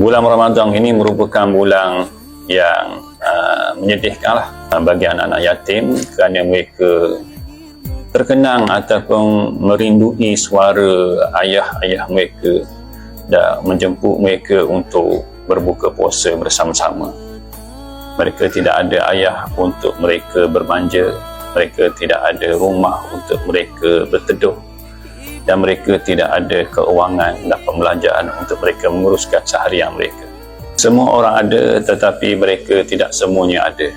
bulan Ramadan ini merupakan bulan yang uh, menyedihkan lah uh, bagi anak-anak yatim kerana mereka terkenang ataupun merindui suara ayah-ayah mereka dan menjemput mereka untuk berbuka puasa bersama-sama. Mereka tidak ada ayah untuk mereka berbanja, mereka tidak ada rumah untuk mereka berteduh dan mereka tidak ada keuangan dan pembelajaran untuk mereka menguruskan seharian mereka. Semua orang ada tetapi mereka tidak semuanya ada.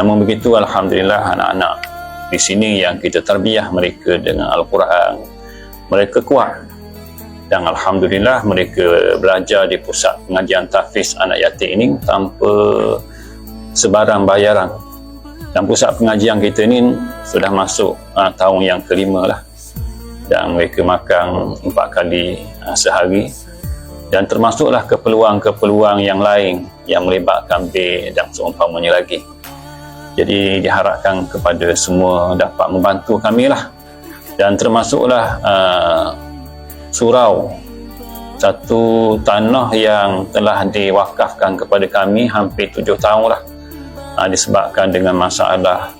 Namun begitu Alhamdulillah anak-anak di sini yang kita terbiah mereka dengan Al-Quran mereka kuat dan Alhamdulillah mereka belajar di pusat pengajian tahfiz anak yatim ini tanpa sebarang bayaran dan pusat pengajian kita ini sudah masuk uh, tahun yang kelima lah dan mereka makan empat kali uh, sehari. Dan termasuklah keperluan-keperluan yang lain yang melibatkan bil dan seumpamanya lagi. Jadi diharapkan kepada semua dapat membantu kami lah dan termasuklah uh, surau. Satu tanah yang telah diwakafkan kepada kami hampir tujuh tahun lah uh, disebabkan dengan masalah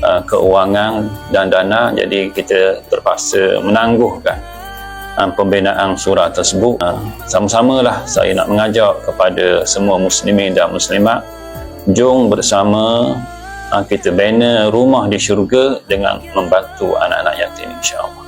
uh, keuangan dan dana jadi kita terpaksa menangguhkan uh, pembinaan surah tersebut. Uh, sama-samalah saya nak mengajak kepada semua muslimin dan muslimat jom bersama uh, kita bina rumah di syurga dengan membantu anak-anak yatim insyaAllah